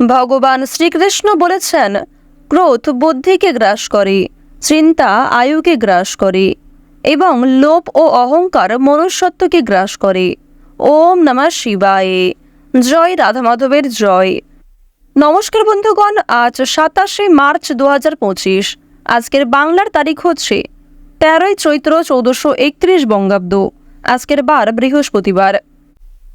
ভগবান শ্রীকৃষ্ণ বলেছেন, ক্রোধ বুদ্ধিকে গ্রাস করে, চিন্তা আয়ুকে গ্রাস করে, এবং লোভ ও অহংকার মনুষ্যত্বকে গ্রাস করে। ওম নমঃ শিবায়ে। জয় রাধা মাধবের জয়। নমস্কার বন্ধুগণ, আজ সাতাশে মার্চ দু পঁচিশ। আজকের বাংলার তারিখ হচ্ছে তেরোই চৈত্র চৌদ্দশো একত্রিশ বঙ্গাব্দ। আজকের বার বৃহস্পতিবার।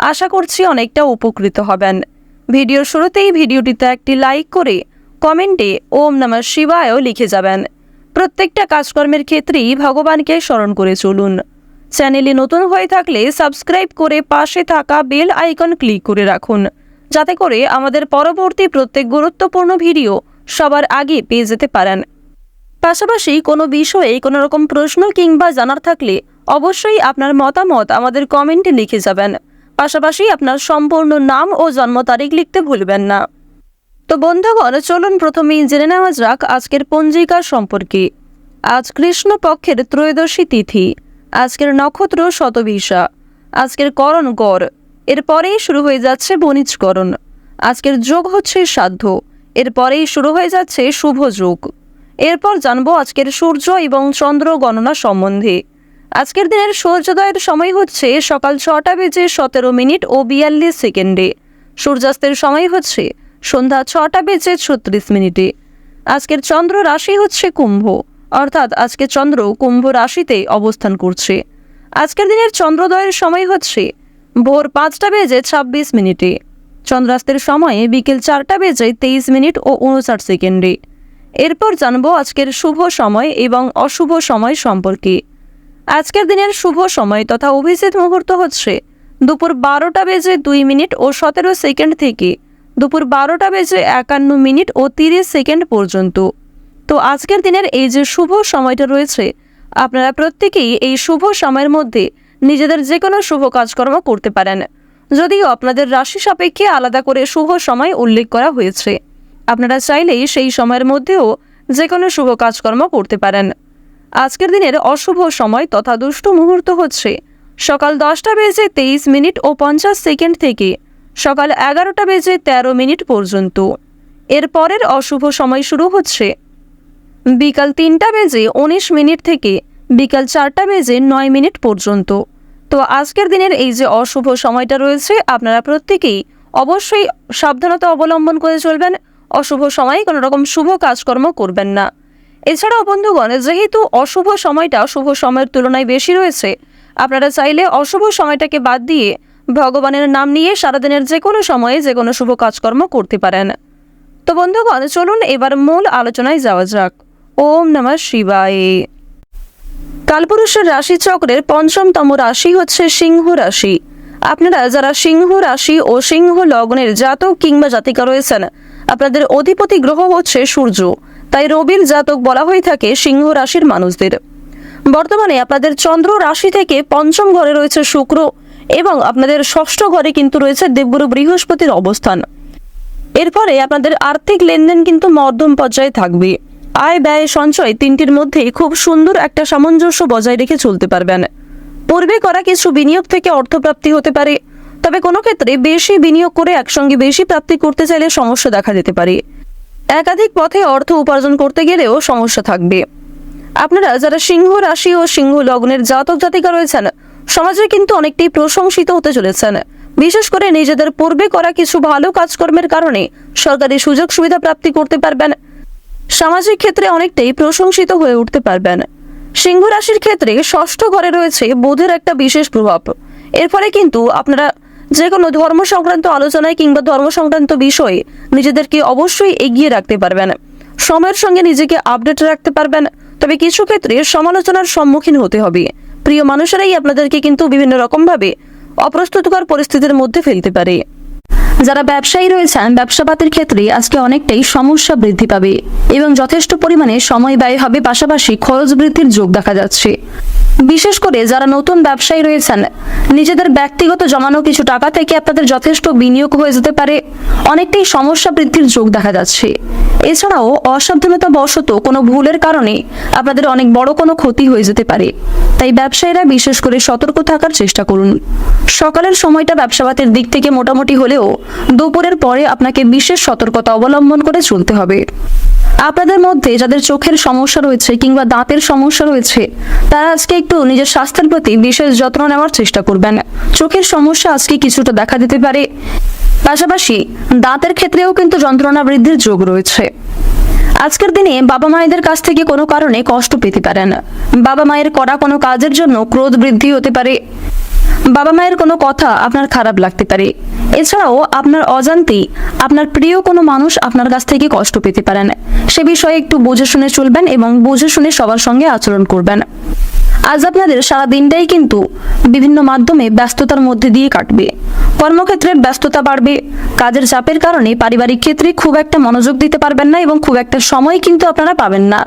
আশা করছি অনেকটা উপকৃত হবেন। ভিডিওর শুরুতেই ভিডিওটিতে একটি লাইক করে কমেন্টে ওম নমঃ শিবায়ও লিখে যাবেন। প্রত্যেকটা কাজকর্মের ক্ষেত্রেই ভগবানকে স্মরণ করে চলুন। চ্যানেলে নতুন হয়ে থাকলে সাবস্ক্রাইব করে পাশে থাকা বেল আইকন ক্লিক করে রাখুন, যাতে করে আমাদের পরবর্তী প্রত্যেক গুরুত্বপূর্ণ ভিডিও সবার আগে পেয়ে যেতে পারেন। পাশাপাশি কোনো বিষয়ে কোনো রকম প্রশ্ন কিংবা জানার থাকলে অবশ্যই আপনার মতামত আমাদের কমেন্টে লিখে যাবেন। পাশাপাশি আপনার সম্পূর্ণ নাম ও জন্ম তারিখ লিখতে ভুলবেন না। তো বন্ধুগণ, চলুন প্রথমেই জেনে নেওয়া যাক আজকের পঞ্জিকা সম্পর্কে। আজ কৃষ্ণ পক্ষের ত্রয়োদশী তিথি, আজকের নক্ষত্র শতবিশা, আজকের করণ গড়, এরপরেই শুরু হয়ে যাচ্ছে বণিজকরণ। আজকের যোগ হচ্ছে সাধ্য, এরপরেই শুরু হয়ে যাচ্ছে শুভ যোগ। এরপর জানব আজকের সূর্য এবং চন্দ্র গণনা সম্বন্ধে। আজকের দিনের সূর্যোদয়ের সময় হচ্ছে সকাল ছটা বেজে সতেরো মিনিট ও বিয়াল্লিশ সেকেন্ডে। সূর্যাস্তের সময় হচ্ছে সন্ধ্যা ছটা বেজে ছত্রিশ মিনিটে। আজকের চন্দ্র রাশি হচ্ছে কুম্ভ, অর্থাৎ আজকে চন্দ্র কুম্ভ রাশিতে অবস্থান করছে। আজকের দিনের চন্দ্রোদয়ের সময় হচ্ছে ভোর পাঁচটা বেজে ছাব্বিশ মিনিটে। চন্দ্রাস্তের সময়ে বিকেল চারটা বেজে তেইশ মিনিট ও উনষাট সেকেন্ডে। এরপর জানব আজকের শুভ সময় এবং অশুভ সময় সম্পর্কে। আজকের দিনের শুভ সময় তথা অভিজিৎ মুহূর্ত হচ্ছে দুপুর বারোটা বেজে দুই মিনিট ও সতেরো সেকেন্ড থেকে দুপুর বারোটা বেজে একান্ন মিনিট ও তিরিশ সেকেন্ড পর্যন্ত। তো আজকের দিনের এই যে শুভ সময়টা রয়েছে, আপনারা প্রত্যেকেই এই শুভ সময়ের মধ্যে নিজেদের যে কোনো শুভ কাজকর্ম করতে পারেন। যদিও আপনাদের রাশি সাপেক্ষে আলাদা করে শুভ সময় উল্লেখ করা হয়েছে। আপনারা চাইলেই সেই সময়ের মধ্যেও যে কোনো শুভ কাজকর্ম করতে পারেন। আজকের দিনের অশুভ সময় তথা দুষ্ট মুহূর্ত হচ্ছে সকাল দশটা বেজে তেইশ মিনিট ও পঞ্চাশ সেকেন্ড থেকে সকাল এগারোটা বেজে তেরো মিনিট পর্যন্ত। এর পরের অশুভ সময় শুরু হচ্ছে বিকাল তিনটা বেজে উনিশ মিনিট থেকে বিকাল চারটা বেজে নয় মিনিট পর্যন্ত। তো আজকের দিনের এই যে অশুভ সময়টা রয়েছে, আপনারা প্রত্যেকেই অবশ্যই সাবধানতা অবলম্বন করে চলবেন। অশুভ সময়ে কোনো রকম শুভ কাজকর্ম করবেন না। এছাড়াও বন্ধুগণ, যেহেতু অশুভ সময়টা শুভ সময়ের তুলনায় বেশি রয়েছে, আপনারা চাইলে অশুভ সময়টাকে বাদ দিয়ে ভগবানের নাম নিয়ে সারাদিনের যে কোনো সময়ে যে কোনো শুভ কাজকর্ম করতে পারেন। তো বন্ধুগণ, চলুন এবার মূল আলোচনায় যাওয়া যাক। ওম নমঃ শিবায়। কালপুরুষের রাশি চক্রের পঞ্চমতম রাশি হচ্ছে সিংহ রাশি। আপনারা যারা সিংহ রাশি ও সিংহ লগ্নের জাতক কিংবা জাতিকা রয়েছেন, আপনাদের অধিপতি গ্রহ হচ্ছে সূর্য। তাই রবির জাতক বলা হয়ে থাকে সিংহ রাশির মানুষদের। বর্তমানে আপনাদের চন্দ্র রাশি থেকে পঞ্চম ঘরে রয়েছে শুক্র এবং আপনাদের ষষ্ঠ ঘরে কিন্তু রয়েছে দেবগুরু বৃহস্পতির অবস্থান। এরপরে আপনাদের আর্থিক লেনদেন কিন্তু মধ্যম পর্যায়ে থাকবে। আয় ব্যয় সঞ্চয় তিনটির মধ্যেই খুব সুন্দর একটা সামঞ্জস্য বজায় রেখে চলতে পারবেন। পূর্বে করা কিছু বিনিয়োগ থেকে অর্থপ্রাপ্তি হতে পারে, তবে কোনো ক্ষেত্রে বেশি বিনিয়োগ করে একসঙ্গে বেশি প্রাপ্তি করতে চাইলে সমস্যা দেখা দিতে পারে। একাধিক পথে অর্থ উপার্জন করতে গেলেও সমস্যা থাকবে। আপনারা যারা সিংহ রাশি ও সিংহ লগ্নের জাতক জাতিকা রয়েছেন, সমাজে কিন্তু অনেকটাই প্রশংসিত হতে চলেছেন। বিশেষ করে নিজেদের পূর্বে করা কিছু ভালো কাজকর্মের কারণে সরকারি সুযোগ সুবিধা প্রাপ্তি করতে পারবেন। সামাজিক ক্ষেত্রে অনেকটাই প্রশংসিত হয়ে উঠতে পারবেন। সিংহ রাশির ক্ষেত্রে ষষ্ঠ ঘরে রয়েছে বোধের একটা বিশেষ প্রভাব। এর ফলে কিন্তু আপনারা যে কোনো ধর্ম সংক্রান্ত আলোচনায় কিংবা ধর্ম সংক্রান্ত বিষয়ে নিজেদেরকে অবশ্যই এগিয়ে রাখতে পারবেন। সময়ের সঙ্গে নিজেকে আপডেট রাখতে পারবেন। তবে কিছু ক্ষেত্রে সমালোচনার সম্মুখীন হতে হবে। প্রিয় মানুষেরাই আপনাদেরকে কিন্তু বিভিন্ন রকমভাবে অপ্রস্তুতকর পরিস্থিতির মধ্যে ফেলতে পারে। যারা ব্যবসায়ী রয়েছেন, ব্যবসাপাতির ক্ষেত্রে আজকে অনেকটাই সমস্যা বৃদ্ধি পাবে এবং যথেষ্ট পরিমাণে সময় ব্যয় হবে, পাশাপাশি খরচ বৃদ্ধির যোগ দেখা যাচ্ছে। বিশেষ করে যারা নতুন ব্যবসায়ী রয়েছেন, নিজেদের ব্যক্তিগত জমানো কিছু টাকা থেকে আপনাদের যথেষ্ট বিনিয়োগ হয়ে যেতে পারে। অনেকটাই সমস্যা বৃদ্ধির যোগ দেখা যাচ্ছে। এছাড়াও অসাবধানতা বশত কোনো ভুলের কারণে আপনাদের অনেক বড় কোনো ক্ষতি হয়ে যেতে পারে। তাই ব্যবসায়ীরা বিশেষ করে সতর্ক থাকার চেষ্টা করুন। সকালের সময়টা ব্যবসাপাতের দিক থেকে মোটামুটি হলেও দুপুরের পরে আপনাকে বিশেষ সতর্কতা অবলম্বন করে চলতে হবে। আপনাদের মধ্যে যাদের চোখের সমস্যা রয়েছে কিংবা দাঁতের সমস্যা রয়েছে, তারা আজকে একটু নিজের স্বাস্থ্যের প্রতি বিশেষ যত্ন নেওয়ার চেষ্টা করবেন। চোখের সমস্যা আজকে কিছুটা দেখা দিতে পারে। পাশাপাশি দাঁতের ক্ষেত্রেও কিন্তু যন্ত্রণা বৃদ্ধির যোগ রয়েছে। আজকের দিনে বাবা মায়েদের কাছ থেকে কোনো কারণে কষ্ট পেতে পারেন। বাবা মায়ের করা কোনো কাজের জন্য ক্রোধ বৃদ্ধি হতে পারে। বাবা মায়ের কোনো কথা আপনার খারাপ লাগতে পারে। এছাড়াও আপনার অজান্তেই আপনার প্রিয় কোনো মানুষ আপনার কাছ থেকে কষ্ট পেতে পারেন। সে বিষয়ে একটু বুঝে শুনে চলবেন এবং বুঝে শুনে সবার সঙ্গে আচরণ করবেন। আজ আপনাদের সারা দিনটাই কিন্তু বিভিন্ন মাধ্যমে ব্যস্ততার মধ্যে দিয়ে কাটবে। কর্মক্ষেত্রের ব্যস্ততা বাড়বে। কাজের চাপের কারণে পারিবারিক ক্ষেত্রে খুব একটা মনোযোগ দিতে পারবেন না এবং খুব একটা সময় কিন্তু আপনারা পাবেন না।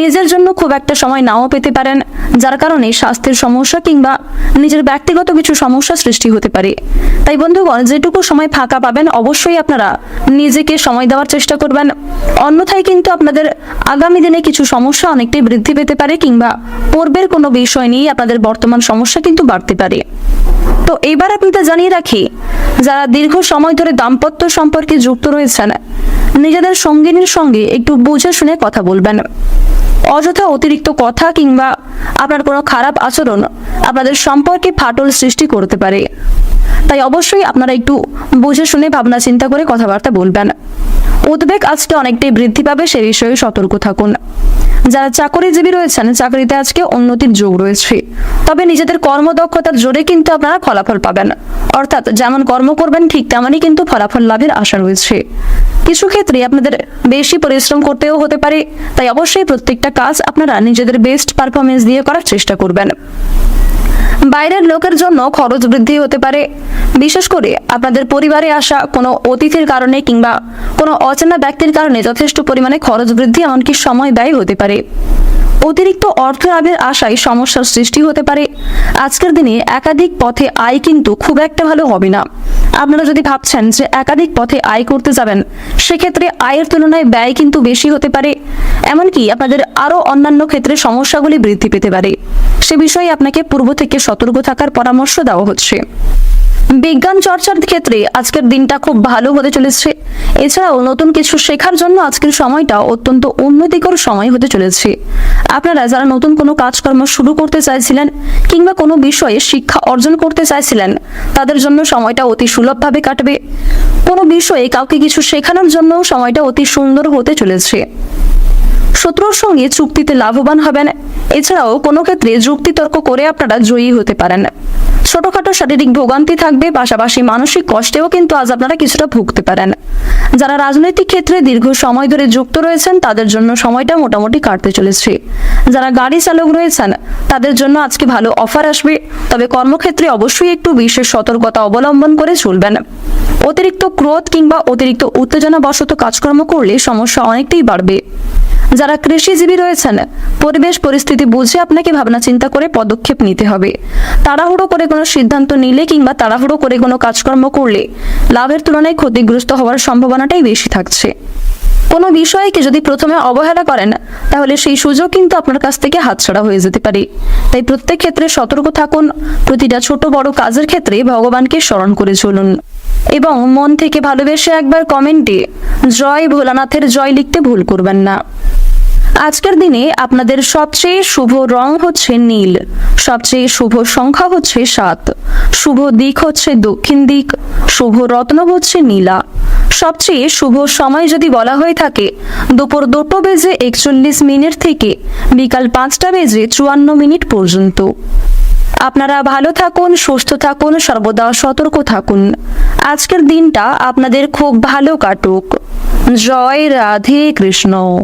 নিজের জন্য খুব একটা সময় নাও পেতে পারেন, যার কারণে স্বাস্থ্যের সমস্যা কিংবা নিজের ব্যক্তিগত কিছু সমস্যা সৃষ্টি হতে পারে। তাই বন্ধুগণ, যেটুকু সময় ফাঁকা পাবেন, অবশ্যই আপনারা নিজেকে সময় দেওয়ার চেষ্টা করবেন। অন্যথায় কিন্তু আপনাদের আগামী দিনে কিছু সমস্যা অনেকটাই বৃদ্ধি পেতে পারে কিংবা পূর্বের কোনো বিষয় নিয়ে আপনাদের বর্তমান সমস্যা কিন্তু বাড়তে পারে। তো এইবার আপনাদের জানিয়ে রাখি, যারা দীর্ঘ সময় ধরে দাম্পত্য সম্পর্কে যুক্ত রয়েছেন, নিজেদের সঙ্গিনীর সঙ্গে একটু বুঝে শুনে কথা বলবেন। অযথা অতিরিক্ত কথা কিংবা আপনার কোনো খারাপ আচরণ আপনাদের সম্পর্কে ফাটল সৃষ্টি করতে পারে। তাই অবশ্যই আপনারা একটু বুঝে শুনে ভাবনা চিন্তা করে কথাবার্তা বলবেন। উদ্বেগ আজকে অনেকটাই বৃদ্ধি পাবে সে বিষয়ে সতর্ক থাকুন। যারা চাকরিজীবী রয়েছেন, চাকরিতে আজকে উন্নতির যোগ রয়েছে। তবে নিজেদের কর্মদক্ষতার জোরে কিন্তু আপনারা ফলাফল পাবেন। অর্থাৎ যেমন কর্ম করবেন, ঠিক তেমনই কিন্তু ফলাফল লাভের আশা রয়েছে। কিছু ক্ষেত্রে আপনাদের বেশি পরিশ্রম করতেও হতে পারে, তাই অবশ্যই প্রত্যেকটা কাজ আপনারা নিজেদের বেস্ট পারফরমেন্স দিয়ে করার চেষ্টা করবেন। বাইরের লোকের জন্য খরচ বৃদ্ধি হতে পারে। বিশেষ করে আপনাদের পরিবারে আসা কোনো অতিথির কারণে কিংবা কোনো অচেনা ব্যক্তির কারণে যথেষ্ট পরিমাণে খরচ বৃদ্ধি, এমনকি সময় ব্যয় হতে পারে। অতিরিক্ত অর্থ লাভের আশায় সমস্যার সৃষ্টি হতে পারে। আজকের দিনে একাধিক পথে আয় কিন্তু খুব একটা ভালো হবে না। আপনারা যদি ভাবছেন যে একাধিক পথে আয় করতে যাবেন, সেক্ষেত্রে আয়ের তুলনায় ব্যয় কিন্তু বেশি হতে পারে। এমনকি আপনাদের আরও অন্যান্য ক্ষেত্রে সমস্যাগুলি বৃদ্ধি পেতে পারে। সে বিষয়ে আপনাকে পূর্ব থেকে সতর্ক থাকার পরামর্শ দেওয়া হচ্ছে। বিজ্ঞান চর্চার ক্ষেত্রে আজকের দিনটা খুব ভালো হতে চলেছে। এছাড়াও নতুন কিছু শেখার জন্য আজকের সময়টা অত্যন্ত উন্নতিকর সময় হতে চলেছে। আপনারা যারা নতুন কোনো কাজকর্ম শুরু করতে চাইছিলেন কিংবা কোনো বিষয়ে শিক্ষা অর্জন করতে চাইছিলেন, তাদের জন্য সময়টা অতি সুলভভাবে কাটবে। কোনো বিষয়ে কাউকে কিছু শেখানোর জন্য সময়টা অতি সুন্দর হতে চলেছে। শত্রুর সঙ্গে চুক্তিতে লাভবান হবেন। এছাড়াও কোনো ক্ষেত্রে যুক্তিতর্ক করে আপনারা জয়ী হতে পারেন। ছোটখাটো শারীরিক ভোগান্তি থাকবে, পাশাপাশি মানসিক কষ্টেও কিন্তু আজ আপনারা কিছুটা ভুগতে পারেন। যারা রাজনৈতিক ক্ষেত্রে দীর্ঘ সময় ধরে যুক্ত রয়েছেন, তাদের জন্য সময়টা মোটামুটি কাটতে চলেছে। যারা গাড়ি চালক রয়েছেন, তাদের জন্য আজকে ভালো অফার আসবে। তবে কর্মক্ষেত্রে অবশ্যই একটু বিশেষ সতর্কতা অবলম্বন করে চলবেন। অতিরিক্ত ক্রোধ কিংবা অতিরিক্ত উত্তেজনা বশত কাজকর্ম করলে সমস্যা অনেকটাই বাড়বে। যারা কৃষিজীবী রয়েছেন, পরিবেশ পরিস্থিতি বুঝে আপনাকে ভাবনা চিন্তা করে পদক্ষেপ নিতে হবে। তাড়াহুড়ো করে কোনো সিদ্ধান্ত নিলে কিংবা তাড়াহুড়ো করে কোনো কাজকর্ম করলে লাভের তুলনায় ক্ষতিগ্রস্ত হওয়ার সম্ভাবনাটাই বেশি থাকছে। কোনো বিষয়কে যদি প্রথমে অবহেলা করেন, তাহলে সেই সুযোগ কিন্তু আপনার কাছ থেকে হাতছাড়া হয়ে যেতে পারে। তাই প্রত্যেক ক্ষেত্রে সতর্ক থাকুন, প্রতিটা ছোট বড় কাজের ক্ষেত্রে ভগবানকে স্মরণ করে চলুন। এবং মন থেকে ভালোবেসে একবার কমেন্টে জয় ভোলানাথের জয় লিখতে ভুল করবেন না। আজকের দিনে আপনাদের সবচেয়ে শুভ রং হচ্ছে নীল। সবচেয়ে শুভ সংখ্যা হচ্ছে সাত। শুভ দিক হচ্ছে দক্ষিণ দিক। শুভ রত্ন হচ্ছে নীলা। সবচেয়ে শুভ সময় যদি বলা হয়ে থাকে, দুপুর দুটো বেজে একচল্লিশ মিনিট থেকে বিকাল পাঁচটা বেজে চুয়ান্ন মিনিট পর্যন্ত। আপনারা ভালো থাকুন, সুস্থ থাকুন, সর্বদা সতর্ক থাকুন। আজকের দিনটা আপনাদের খুব ভালো কাটুক। জয় রাধে কৃষ্ণ।